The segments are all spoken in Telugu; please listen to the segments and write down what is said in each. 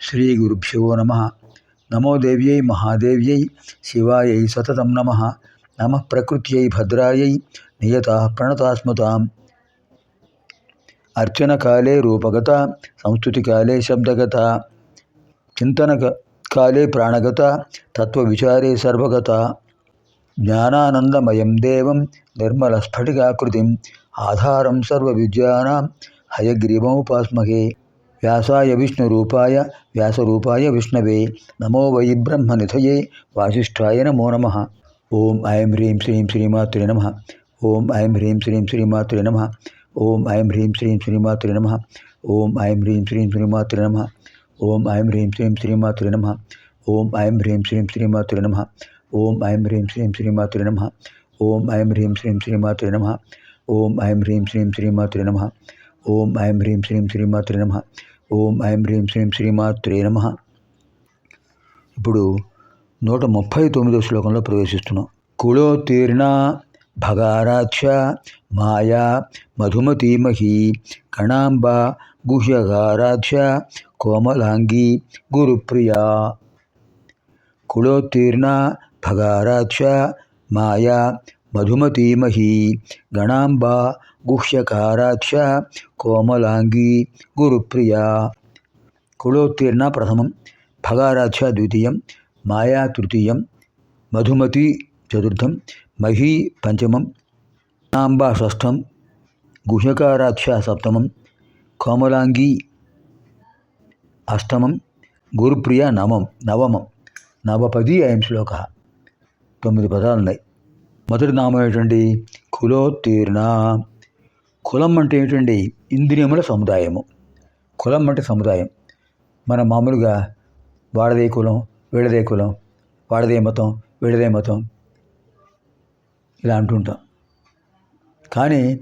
శ్రీ గురుభ్యో నమ నమో దేవ్యై మహాదేవ్యై శివాయై సతతం నమ నమ ప్రకృత్యై భద్రాయై నియత ప్రణతాస్మతాం అర్చనకాలే రూపగత సంస్కృతికాలే శబ్దగత చింతన కాలే ప్రాణగత తత్వవిచారే సర్వగత జ్ఞానానందమయం దేవం నిర్మలస్ఫటికాకృతిం ఆధారం సర్వవిద్యానాం హయగ్రీవముపాస్మహే వ్యాసాయ విష్ణురూపాయ వ్యాసరూపాయ విష్ణవే నమో వై బ్రహ్మనిధయే వాసిష్ఠాయ నమో నమ ఓం ఐం హ్రీం శ్రీం శ్రీమాత్రే నమ ఓం ఐం హ్రీం శ్రీం శ్రీమాత్రే నమ ఓం ఐం హ్రీం శ్రీం శ్రీమాత్రే నమ ఓం ఐం హ్రీం శ్రీం శ్రీమాత్రే నమ ఓం ఐం హ్రీం శ్రీం శ్రీమాత్రే నమ ఓం ఐం హ్రీం శ్రీం శ్రీమాత్రే నమ ఓం ఐం హ్రీం శ్రీం శ్రీమాత్రే నమ ఓం ఐం హ్రీం శ్రీం శ్రీమాత్రే నమ ఓం ఐం హ్రీం శ్రీం శ్రీమాత్రే నమ ఓం ఐం హ్రీం శ్రీం శ్రీమాత్రే నమ ఓం ఐం హ్రీం శ్రీం శ్రీమాత్రే నమ. ఇప్పుడు నూట ముప్పై తొమ్మిదో శ్లోకంలో ప్రవేశిస్తున్నాం. కుళోత్తీర్ణ భగారాధ్య మాయా మధుమతీమహి కణాంబ గుహ్యగారాధ్య కోమలాంగి గురుప్రియా. కుళోత్తీర్ణ భగారాధ్య మాయా मधुमतीमही गणाबा गुह्यकाराक्ष कोमलांगी गुरुप्रिया। कुलोत्तीर्ण प्रथम फगाराक्ष द्वितीय माया तृतीय मधुमती चतुर्थ मही पंचम गणाबा षष्ठम गुह्यकाराक्ष सप्तम कोमलांगी अष्टम गुरुप्रिया नवम नवम नवपदी अयम श्लोक। तुम पदाई మొదటి నామం ఏంటండి కులోత్తీర్ణ. కులం అంటే ఏంటండి ఇంద్రియముల సముదాయము. కులం అంటే సముదాయం. మన మామూలుగా వాడదే కులం వీడదే కులం వాడదే మతం వీడదే మతం ఇలా అంటుంటాం కానీ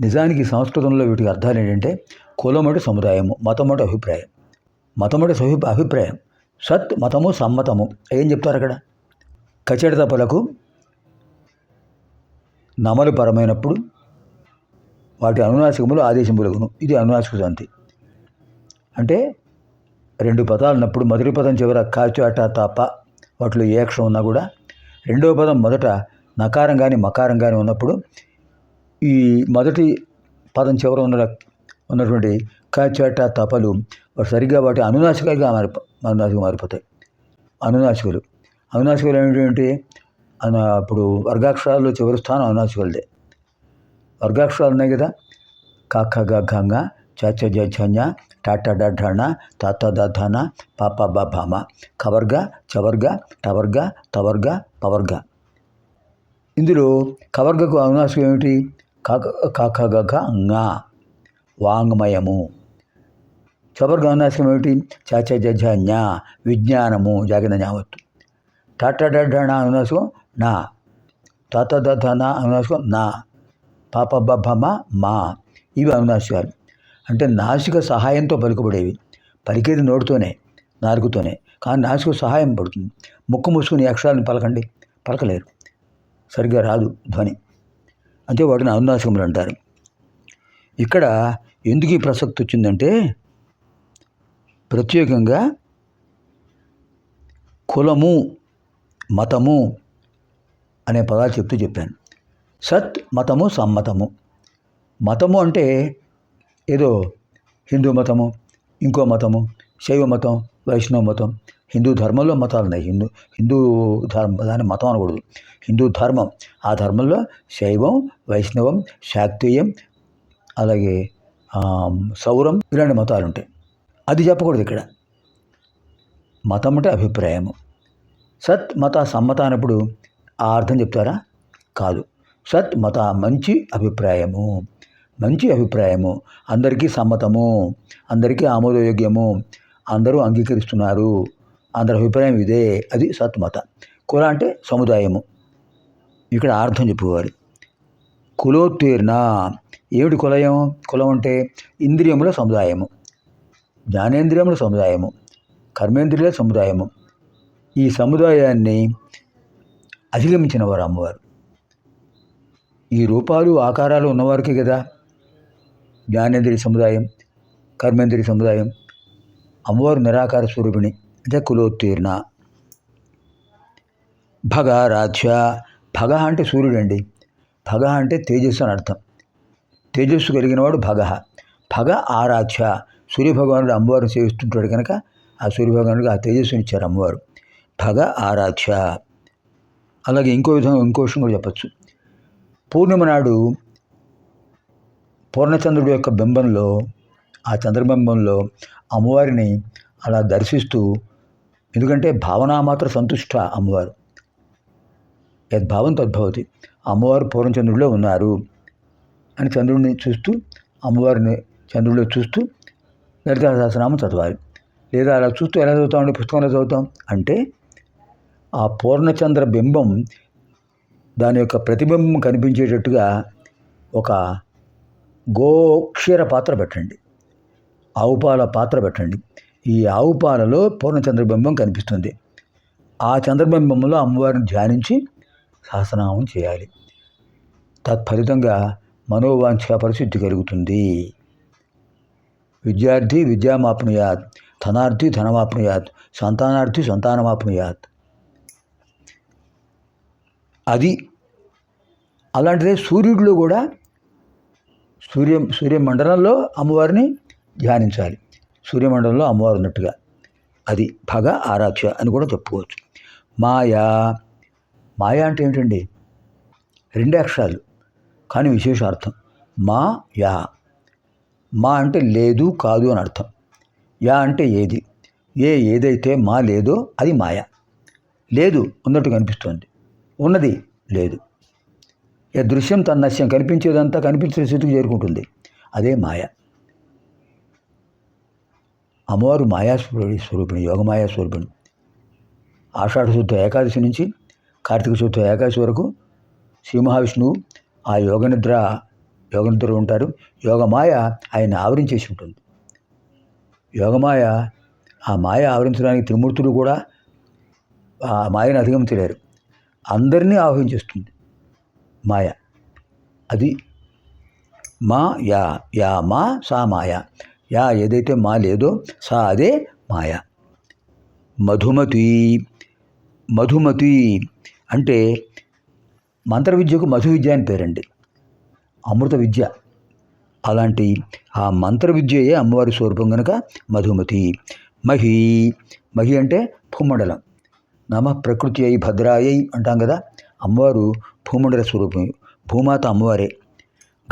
నిజానికి సంస్కృతంలో వీటికి అర్థాలు ఏంటంటే కులం అంటే సముదాయము మతం అంటే అభిప్రాయం. మతం అంటే సహి అభిప్రాయం. సత్ మతము సమ్మతము. ఏం చెప్తారు అక్కడ? కచడి తప్పలకు నమలు పరమైనప్పుడు వాటి అనునాసికములు ఆదేశింపులగును ఇది అనునాసిక శాంతి అంటే రెండు పదాలు ఉన్నప్పుడు మొదటి పదం చివర కాచాట తప వాటిలో ఏ అక్షరం ఉన్నా కూడా రెండవ పదం మొదట నకారం కానీ మకారం కానీ ఉన్నప్పుడు ఈ మొదటి పదం చివర ఉన్న ఉన్నటువంటి కాచాట తపలు వాటి సరిగ్గా వాటి అనునాసికలుగా మారి అనునాసిక మారిపోతాయి. అనునాసికలు. అనునాసికలు ఏంటంటే అన అప్పుడు వర్గాక్షరాల్లో చివరి స్థానం అనునాసికలదే వర్గాక్షరాలు ఉన్నాయి కదా? కాక గంగ చచ జన్య టాటా డఢణ తాత దాధాన పాప బామ కవర్గ చవర్గ టవర్గ తవర్గ పవర్గ ఇందులో కవర్గకు అనునాసికం ఏమిటి? కాక కాక గగ ంగా వాంగ్మయము. చవర్గ అనునాసికం ఏమిటి? చచ జన్య విజ్ఞానము జాగిన జ్ఞావత్తు టాటా డఢణ అనునాసికం నా. తాత నా అనునాసికం నా. పాప బభమ మా. ఇవి అవినాశకాలు అంటే నాసిక సహాయంతో పలుకబడేవి. పలికేది నోటితోనే నాలుగుతోనే. కానీ నాసిక సహాయం పడుతుంది. ముక్కు మూసుకుని అక్షరాలను పలకండి. పలకలేరు. సరిగ్గా రాదు ధ్వని. అంటే వాటిని అవినాశకములు అంటారు. ఇక్కడ ఎందుకు ఈ ప్రసక్తి వచ్చిందంటే ప్రత్యేకంగా కులము మతము అనే పదాలు చెప్తూ చెప్పాను. సత్ మతము సమ్మతము. మతము అంటే ఏదో హిందూ మతము ఇంకో మతము శైవ మతం వైష్ణవ మతం. హిందూ ధర్మంలో మతాలు ఉన్నాయి. హిందూ హిందూ ధర్మం దాన్ని మతం అనకూడదు. హిందూ ధర్మం ఆ ధర్మంలో శైవం వైష్ణవం శాక్తీయం అలాగే సౌరం ఇలాంటి మతాలు ఉంటాయి. అది చెప్పకూడదు ఇక్కడ. మతం అంటే అభిప్రాయము. సత్ మత సమ్మత అన్నప్పుడు ఆ అర్థం చెప్తారా? కాదు. సత్ మత మంచి అభిప్రాయము. మంచి అభిప్రాయము. అందరికీ సమ్మతము. అందరికీ ఆమోదయోగ్యము. అందరూ అంగీకరిస్తున్నారు. అందరి అభిప్రాయం ఇదే. అది సత్మత కుల అంటే సముదాయము. ఇక్కడ అర్థం చెప్పేవారు కులోత్తీర్ణ. ఏమిటి కులయం? కులం అంటే ఇంద్రియముల సముదాయము. జ్ఞానేంద్రియముల సముదాయము. కర్మేంద్రియుల సముదాయము. ఈ సముదాయాన్ని అధిగమించిన వారు అమ్మవారు. ఈ రూపాలు ఆకారాలు ఉన్నవారికి కదా. జ్ఞానేంద్రియ సముదాయం కర్మేంద్రియ సముదాయం అమ్మవారు నిరాకార స్వరూపిణి అంటే కులోత్తీర్ణ. భగ రాధ్య భగ అంటే సూర్యుడు అండి. భగ అంటే తేజస్సు అని అర్థం. తేజస్సు కలిగినవాడు భగ. భగ ఆరాధ్య. సూర్యభగవానుడు అమ్మవారిని సేవిస్తుంటాడు కనుక ఆ సూర్యభగవానుడికి ఆ తేజస్సుని ఇచ్చారు అమ్మవారు. భగ ఆరాధ్య. అలాగే ఇంకో విధంగా ఇంకో విషయం కూడా చెప్పచ్చు. పూర్ణిమ నాడు పూర్ణచంద్రుడి యొక్క బింబంలో ఆ చంద్రబింబంలో అమ్మవారిని అలా దర్శిస్తూ ఎందుకంటే భావనామాత్ర సంతుష్ట అమ్మవారు. యద్భావం తద్భవతి అమ్మవారు పూర్ణచంద్రుడిలో ఉన్నారు అని చంద్రుడిని చూస్తూ అమ్మవారిని చంద్రుడిలో చూస్తూ లలితా సహస్రనామం చదవాలి. లేదా అలా చూస్తూ ఎలా చదువుతామండి? పుస్తకంలో చదువుతాం? అంటే ఆ పూర్ణచంద్ర బింబం దాని యొక్క ప్రతిబింబం కనిపించేటట్టుగా ఒక గోక్షీర పాత్ర పెట్టండి. ఆవు పాల పాత్ర పెట్టండి. ఈ ఆవు పాలలో పూర్ణచంద్రబింబం కనిపిస్తుంది. ఆ చంద్రబింబంలో అమ్మవారిని ధ్యానించి సహస్రనామం చేయాలి. తత్ఫలితంగా మనోవాంఛ పరిశుద్ధి కలుగుతుంది. విద్యార్థి విద్యామాప్నుయాత్ ధనార్థి ధనమాప్నుయాత్ సంతానార్థి సంతానమాప్నుయాత్. అది అలాంటిదే సూర్యుడిలో కూడా సూర్య సూర్యమండలంలో అమ్మవారిని ధ్యానించాలి. సూర్యమండలంలో అమ్మవారు ఉన్నట్టుగా. అది భగ ఆరాధ్య అని కూడా చెప్పుకోవచ్చు. మాయా మాయా అంటే ఏమిటండి? రెండే అక్షరాలు కానీ విశేషార్థం. మా యా. మా అంటే లేదు కాదు అని అర్థం. యా అంటే ఏది? ఏ ఏదైతే మా లేదో అది మాయ. లేదు ఉన్నట్టు కనిపిస్తోంది. ఉన్నది లేదు. ఏ దృశ్యం తన్నశ్యం కనిపించేదంతా కనిపించే స్థితికి చేరుకుంటుంది. అదే మాయ. అమ్మవారు మాయాస్వరూపిణి స్వరూపిణి యోగమాయా స్వరూపిణి ఆషాఢ శుద్ధ ఏకాదశి నుంచి కార్తీక శుద్ధ ఏకాదశి వరకు శ్రీ మహావిష్ణువు ఆ యోగనిద్ర యోగనిద్ర ఉంటారు. యోగమాయ ఆయన ఆవరించేసి ఉంటుంది. యోగమాయ ఆ మాయ ఆవరించడానికి త్రిమూర్తులు కూడా ఆ మాయను అధిగమించలేరు. అందరినీ ఆహ్వానించేస్తుంది మాయ. అది మా యా యా మా సా మాయ. యా ఏదైతే మా లేదో సా అదే మాయ. మధుమతి మధుమతి అంటే మంత్ర విద్యకు మధు విద్య అని పేరండి. అమృత విద్య. అలాంటి ఆ మంత్ర విద్యయే అమ్మవారి స్వరూపం కనుక మధుమతి. మహి. మహి అంటే భూమండలం. నమ ప్రకృతి అయి భద్రాయై అంటాం కదా అమ్మవారు భూమండల స్వరూపం. భూమాత అమ్మవారే.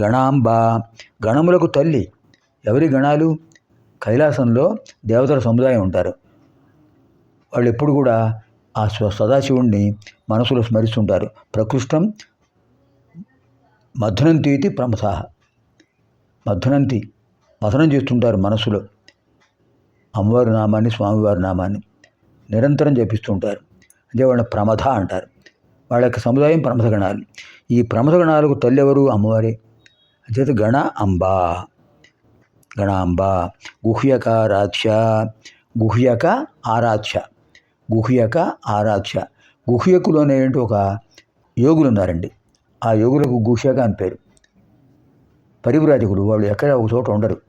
గణాంబా గణములకు తల్లి. ఎవరి గణాలు? కైలాసంలో దేవతల సముదాయం ఉంటారు. వాళ్ళు ఎప్పుడు కూడా ఆ స్వ సదాశివుణ్ణి మనసులో స్మరిస్తుంటారు. ప్రకృష్టం మధునంతి ఇది ప్రమసాహ మధునంతి. మథనం చేస్తుంటారు మనసులో. అమ్మవారి నామాన్ని స్వామివారి నామాన్ని. నిరంతరం జపిస్తుంటారు అంటే వాళ్ళ ప్రమథ అంటారు. వాళ్ళ యొక్క సముదాయం ప్రమథ గణాలు. ఈ ప్రమథ గణాలకు తల్లి ఎవరు అమ్మవారే. అంచేత గణ అంబ. గణాంబ రాక్ష గుహ్యక ఆరాధ్య. గుహ్యక ఆరాధ్య. గుహ్యకులు అనేటువంటి ఒక యోగులు ఉన్నారండి ఆ యోగులకు గుహ్యక అని పేరు. పరివ్రాజకులు వాళ్ళు ఎక్కడ ఒక చోట ఉండరు.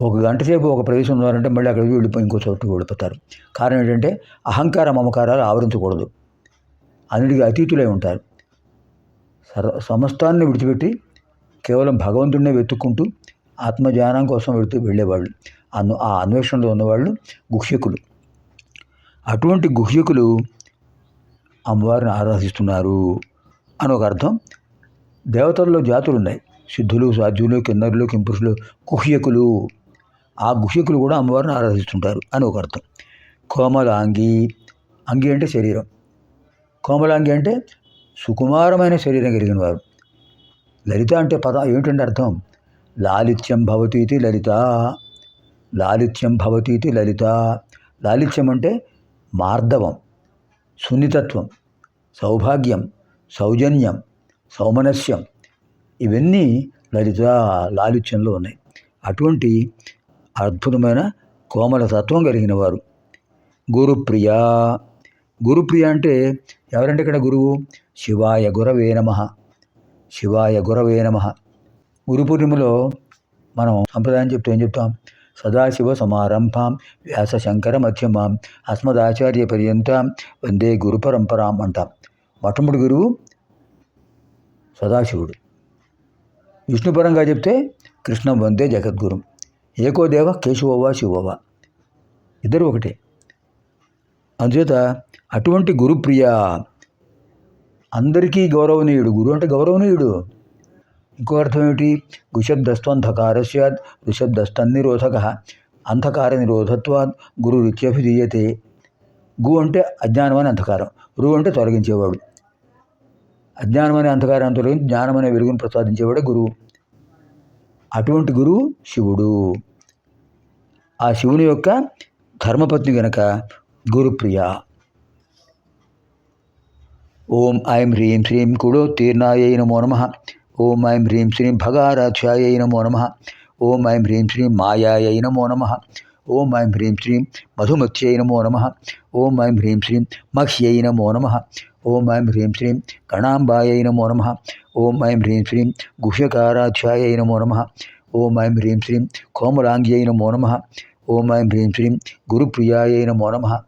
ఒక గంట సేపు ఒక ప్రదేశం ఉన్నారంటే మళ్ళీ అక్కడికి వెళ్ళిపోయి ఇంకో చోటుకు వెళ్ళిపోతారు. కారణం ఏంటంటే అహంకార మమకారాలు ఆవరించకూడదు. అన్నిటికీ అతీతులై ఉంటారు. సర్వ సమస్తాన్ని విడిచిపెట్టి కేవలం భగవంతుడినే వెతుక్కుంటూ ఆత్మజ్ఞానం కోసం వెళుతూ వెళ్ళేవాళ్ళు. అన్ను ఆ అన్వేషణలో ఉన్నవాళ్ళు గుహ్యకులు. అటువంటి గుహ్యకులు అమ్మవారిని ఆరాధిస్తున్నారు అని ఒక అర్థం. దేవతల్లో జాతులు ఉన్నాయి సిద్ధులు సాధ్యులు కిన్నరులు కింపురుషులు గుహ్యకులు. ఆ గుహికులు కూడా అమ్మవారిని ఆరాధిస్తుంటారు అని ఒక అర్థం. కోమలాంగి అంగి అంటే శరీరం. కోమలాంగి అంటే సుకుమారమైన శరీరం కలిగిన వారు. లలిత అంటే పద ఏమిటంటే అర్థం? లాలిత్యం భవతీతి లలిత లాలిత్యం భవతీతి లలిత. లాలిత్యం అంటే మార్దవం సున్నితత్వం సౌభాగ్యం సౌజన్యం సౌమనస్యం. ఇవన్నీ లలిత లాలిత్యంలో ఉన్నాయి. అటువంటి అద్భుతమైన కోమల తత్వం కలిగిన వారు గురుప్రియ. గురుప్రియ అంటే ఎవరంటే ఇక్కడ గురువు? శివాయ గురవే నమ. శివాయ గురవే నమ. గురు పూర్ణిమలో మనం సంప్రదాయం చెప్తే ఏం చెప్తాం? సదాశివ సమారంభాం వ్యాస శంకర మధ్యమాం అస్మదాచార్య పర్యంతం వందే గురు పరంపరాం అంటాం. మొట్టమొదటి గురువు సదాశివుడు. విష్ణుపరంగా చెప్తే కృష్ణం వందే జగద్గురు. ఏకోదేవ కేశవోవా శివోవా. ఇద్దరు ఒకటే. అందుచేత అటువంటి గురుప్రియ అందరికీ గౌరవనీయుడు. గురు అంటే గౌరవనీయుడు. ఇంకో అర్థం ఏమిటి? గుశబ్దస్త్వంధకారస్య ఋషబ్దస్తన్నిరోధక అంధకార నిరోధత్వాత్ గురు రిత్యభిధీయతే గు అంటే అజ్ఞానమైన అంధకారం. రు అంటే తొలగించేవాడు. అజ్ఞానమైన అంధకారాన్ని తొలగించి జ్ఞానమైన వెలుగును ప్రసాదించేవాడే గురువు. అటువంటి గురువు శివుడు. ఆ శివుని యొక్క ధర్మపత్ని గనక గురుప్రియ. ఓం ఐం హ్రీం శ్రీం కుడోత్తీర్ణాయై నమో నమ. ఓం ఐం హ్రీం శ్రీం భగారాధ్యాయ నమో నమ. ఓం ఐం హ్రీం శ్రీం మాయాయ నమో నమ. ఓం ఐం హ్రీం శ్రీం మధుమత్యై నమో నమ. ఓం ఐం హ్రీం శ్రీం మహ్యై నమో నమ. ఓం ఐం హ్రీం శ్రీం గణాంబాయై నమో నమ. ఓం ఐం హ్రీం శ్రీం గుహ్యకారాధ్యాయై నమో నమ. ఓం ఐం హ్రీం శ్రీం కోమలాంగ్యై నమో నమ. ఓం ఐం హ్రీం శ్రీం గురుప్రియాయై నమో నమ.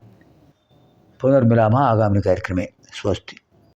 పునర్మిలామ ఆగామిని కార్యక్రమే. స్వస్తి.